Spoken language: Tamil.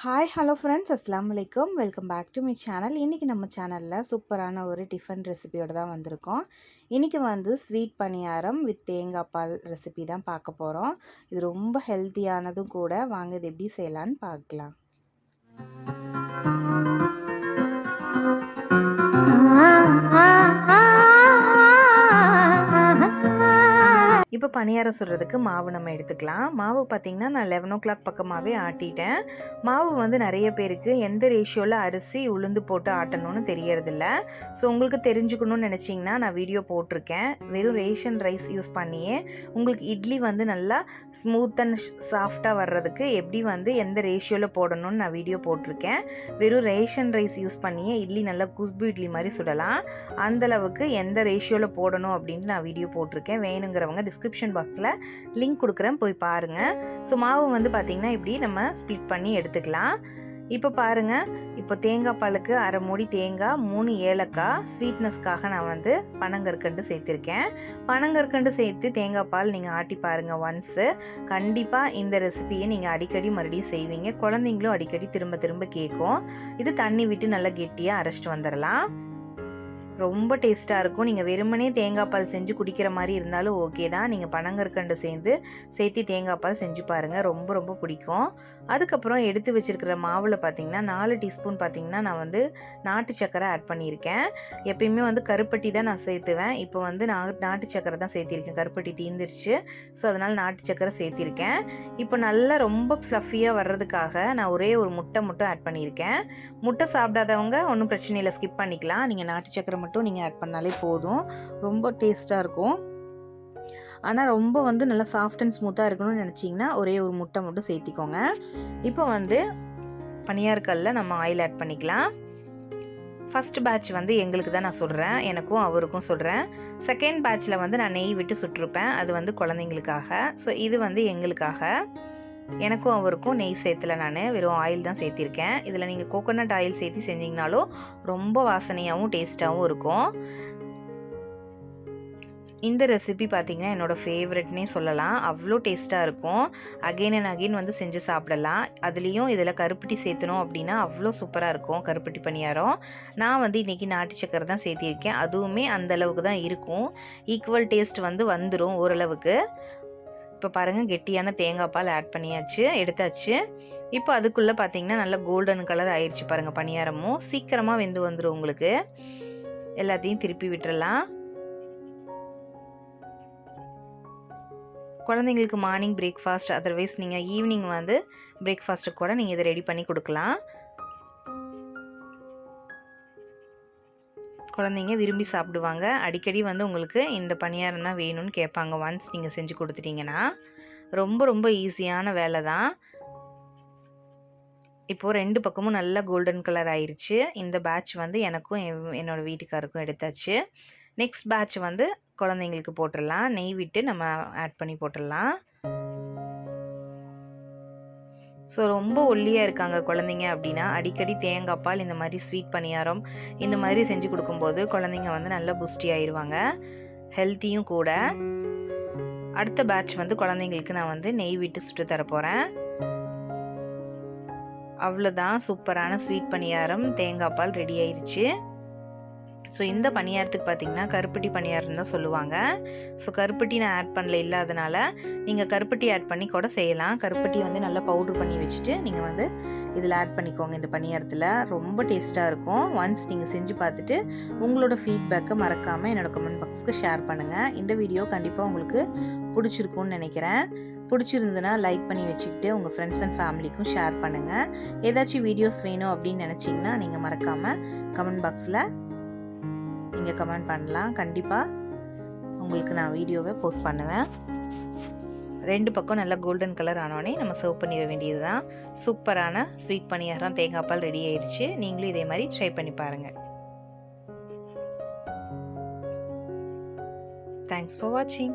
ஹாய் ஹலோ ஃப்ரெண்ட்ஸ் அஸ்லாம் வலைக்கம் welcome back to my channel இன்றைக்கி நம்ம சேனலில் சூப்பரான ஒரு டிஃபன் ரெசிபியோடு தான் வந்திருக்கோம். இன்றைக்கி வந்து ஸ்வீட் பணியாரம் வித் தேங்காய் பால் ரெசிபி தான் பார்க்க போகிறோம் இது ரொம்ப ஹெல்த்தியானதும் கூட. வாங்க இது எப்படி செய்யலான்னு பார்க்கலாம். இப்போ பணியாரம் சுடுறதுக்கு மாவு நம்ம எடுத்துக்கலாம். மாவு பார்த்திங்கன்னா நான் லெவன் ஓ கிளாக் பக்கமாகவே ஆட்டிட்டேன். மாவு வந்து நிறைய பேருக்கு எந்த ரேஷியோவில் அரிசி உளுந்து போட்டு ஆட்டணும்னு தெரியறதில்ல. ஸோ உங்களுக்கு தெரிஞ்சுக்கணும்னு நினச்சிங்கன்னா நான் வீடியோ போட்டிருக்கேன். வெறும் ரேஷன் ரைஸ் யூஸ் பண்ணியே உங்களுக்கு இட்லி வந்து நல்லா ஸ்மூத் அண்ட் சாஃப்டாக வர்றதுக்கு எப்படி வந்து எந்த ரேஷியோவில் போடணும்னு நான் வீடியோ போட்டிருக்கேன். வெறும் ரேஷன் ரைஸ் யூஸ் பண்ணியே இட்லி நல்லா குஸ்பு இட்லி மாதிரி சுடலாம். அந்தளவுக்கு எந்த ரேஷியோவில் போடணும் அப்படின்ட்டு நான் வீடியோ போட்டிருக்கேன். வேணுங்கிறவங்க டிஸ்கிரிப்ஷன் பாக்ஸில் லிங்க் கொடுக்குறேன் போய் பாருங்கள் ஸோ மாவு வந்து பார்த்திங்கன்னா இப்படி நம்ம ஸ்ப்ளிட் பண்ணி எடுத்துக்கலாம். இப்போ பாருங்கள் இப்போ தேங்காய் பாலுக்கு அரை மூடி தேங்காய் மூணு ஏலக்காய் ஸ்வீட்னஸ்க்காக நான் வந்து பனங்கற்கண்டு சேர்த்துருக்கேன். பனங்கற்கண்டு சேர்த்து தேங்காய் பால் நீங்கள் ஆட்டி பாருங்கள் ஒன்ஸு கண்டிப்பாக இந்த ரெசிபியை நீங்கள் அடிக்கடி மறுபடியும் செய்வீங்க. குழந்தைங்களும் அடிக்கடி திரும்ப திரும்ப கேட்கும் இது தண்ணி விட்டு நல்லா கெட்டியாக அரைச்சிட்டு வந்துடலாம் ரொம்ப டேஸ்ட்டாக இருக்கும். நீங்கள் வெறுமனே தேங்காய் பால் செஞ்சு குடிக்கிற மாதிரி இருந்தாலும் ஓகே தான். நீங்கள் பனங்கற்கண்டு சேர்ந்து சேர்த்து தேங்காய் பால் செஞ்சு பாருங்கள் ரொம்ப ரொம்ப பிடிக்கும். அதுக்கப்புறம் எடுத்து வச்சுருக்கிற மாவில் பார்த்திங்கன்னா நாலு டீஸ்பூன் பார்த்திங்கன்னா நான் வந்து நாட்டு சக்கரை ஆட் பண்ணியிருக்கேன். எப்பயுமே வந்து கருப்பட்டி தான் நான் சேர்த்துவேன். இப்போ வந்து நான் நாட்டு சக்கரை தான் சேர்த்திருக்கேன். கருப்பட்டி தீந்துருச்சு. ஸோ அதனால் நாட்டு சக்கரை சேர்த்திருக்கேன். இப்போ நல்லா ரொம்ப ஃப்ளஃபியாக வர்றதுக்காக நான் ஒரே ஒரு முட்டை மட்டும் ஆட் பண்ணியிருக்கேன். முட்டை சாப்பிடாதவங்க ஒன்றும் பிரச்சனை இல்லை. ஸ்கிப் பண்ணிக்கலாம். நீங்கள் நாட்டு சக்கரை மட்டும் மட்டும் நீங்கள் ஆட் பண்ணாலே போதும். ரொம்ப டேஸ்ட்டாக இருக்கும். ஆனால் ரொம்ப வந்து நல்லா சாஃப்ட் அண்ட் ஸ்மூத்தாக இருக்கணும்னு நினச்சிங்கன்னா ஒரே ஒரு முட்டை மட்டும் சேர்த்திக்கோங்க. இப்போ வந்து பனியார்கல்ல நம்ம ஆயில் ஆட் பண்ணிக்கலாம். ஃபஸ்ட் பேட்ச் வந்து எங்களுக்கு தான் நான் சொல்கிறேன் எனக்கும் அவருக்கும் சொல்கிறேன் செகண்ட் பேட்ச்சில் வந்து நான் நெய் விட்டு சுட்டிருப்பேன். அது வந்து குழந்தைங்களுக்காக. ஸோ இது வந்து எங்களுக்காக. எனக்கும் அவருக்கும் நெய் சேர்த்துல நான். வெறும் ஆயில் தான் சேர்த்திருக்கேன். இதில் நீங்கள் கோகோனட் ஆயில் சேர்த்து செஞ்சிங்கனாலும் ரொம்ப வாசனையாகவும் டேஸ்ட்டாகவும் இருக்கும். இந்த ரெசிபி பார்த்திங்கன்னா என்னோடய ஃபேவரெட்னே சொல்லலாம். அவ்வளோ டேஸ்ட்டாக இருக்கும். அகெயின் அண்ட் அகெயின் வந்து செஞ்சு சாப்பிடலாம். அதுலேயும் இதில் கருப்பட்டி சேர்த்தணும் அப்படின்னா அவ்வளோ சூப்பராக இருக்கும் கருப்பட்டி பணியாரம். நான் வந்து இன்றைக்கி நாட்டு சக்கரை தான் சேர்த்திருக்கேன். அதுவுமே அந்தளவுக்கு தான் இருக்கும். ஈக்குவல் டேஸ்ட் வந்து வந்துடும் ஓரளவுக்கு. இப்போ பாருங்கள் கெட்டியான தேங்காய் பால் ஆட் பண்ணியாச்சு எடுத்தாச்சு. இப்போ அதுக்குள்ளே பார்த்தீங்கன்னா நல்லா கோல்டன் கலர் ஆயிடுச்சு பாருங்கள் பணியாரமும். சீக்கிரமாக வெந்து வந்துடும் உங்களுக்கு. எல்லாத்தையும் திருப்பி விட்டுறலாம். குழந்தைங்களுக்கு மார்னிங் பிரேக்ஃபாஸ்ட் அதர்வைஸ் நீங்கள் ஈவினிங் வந்து பிரேக்ஃபாஸ்ட்டு கூட நீங்கள் இதை ரெடி பண்ணி கொடுக்கலாம். குழந்தைங்க விரும்பி சாப்பிடுவாங்க. அடிக்கடி வந்து உங்களுக்கு இந்த பணியாரம் தான் வேணும்னு கேட்பாங்க. ஒன்ஸ் நீங்கள் செஞ்சு கொடுத்துட்டீங்கன்னா. ரொம்ப ரொம்ப ஈஸியான வேலை தான். இப்போது ரெண்டு பக்கமும் நல்லா கோல்டன் கலர் ஆயிடுச்சு இந்த பேட்ச் வந்து எனக்கும் என்னோடய வீட்டுக்காருக்கும் எடுத்தாச்சு. நெக்ஸ்ட் பேட்ச் வந்து குழந்தைங்களுக்கு போட்டுடலாம். நெய் விட்டு நம்ம ஆட் பண்ணி போட்டுடலாம். ஸோ ரொம்ப ஒல்லியாக இருக்காங்க குழந்தைங்க அப்படின்னா அடிக்கடி தேங்காய் பால் இந்த மாதிரி ஸ்வீட் பணியாரம் இந்த மாதிரி செஞ்சு கொடுக்கும்போது குழந்தைங்க வந்து நல்லா புஷ்டி ஆயிடுவாங்க ஹெல்த்தியும் கூட. அடுத்த பேட்ச் வந்து குழந்தைங்களுக்கு நான் வந்து நெய் விட்டு சுட்டு தரப்போகிறேன் அவ்வளோதான் சூப்பரான ஸ்வீட் பணியாரம். தேங்காய் பால் ரெடி ஆயிடுச்சு ஸோ இந்த பணியாரத்துக்கு பார்த்தீங்கன்னா கருப்பட்டி பணியாரம் தான் சொல்லுவாங்க. ஸோ கருப்பட்டி நான் ஆட் பண்ணல இல்லாதனால நீங்கள் கருப்பட்டி ஆட் பண்ணி கூட செய்யலாம். கருப்பட்டி வந்து நல்லா பவுட்ரு பண்ணி வச்சுட்டு நீங்கள் வந்து இதில் ஆட் பண்ணிக்கோங்க இந்த பணியாரத்தில். ரொம்ப டேஸ்ட்டாக இருக்கும். ஒன்ஸ் நீங்கள் செஞ்சு பார்த்துட்டு உங்களோட ஃபீட்பேக்கை மறக்காமல் என்னோடய கமெண்ட் பாக்ஸ்க்கு ஷேர் பண்ணுங்கள் இந்த வீடியோ கண்டிப்பாக உங்களுக்கு பிடிச்சிருக்கும்னு நினைக்கிறேன். பிடிச்சிருந்துன்னா லைக் பண்ணி வச்சுக்கிட்டு உங்கள் ஃப்ரெண்ட்ஸ் அண்ட் ஃபேமிலிக்கும் ஷேர் பண்ணுங்கள் ஏதாச்சும் வீடியோஸ் வேணும் அப்படின்னு நினச்சிங்கன்னா நீங்கள் மறக்காமல் கமெண்ட் பாக்ஸில் நீங்கள் கமெண்ட் பண்ணலாம். கண்டிப்பாக உங்களுக்கு நான் வீடியோவை போஸ்ட் பண்ணுவேன். ரெண்டு பக்கம் நல்லா கோல்டன் கலர் ஆனோடனே நம்ம சர்வ் பண்ணிட வேண்டியது தான் சூப்பரான ஸ்வீட் பணியாரம் தேங்காய் பால் ரெடி ஆயிடுச்சு நீங்களும் இதே மாதிரி ட்ரை பண்ணி பாருங்கள் தேங்க்ஸ் ஃபார் வாட்சிங்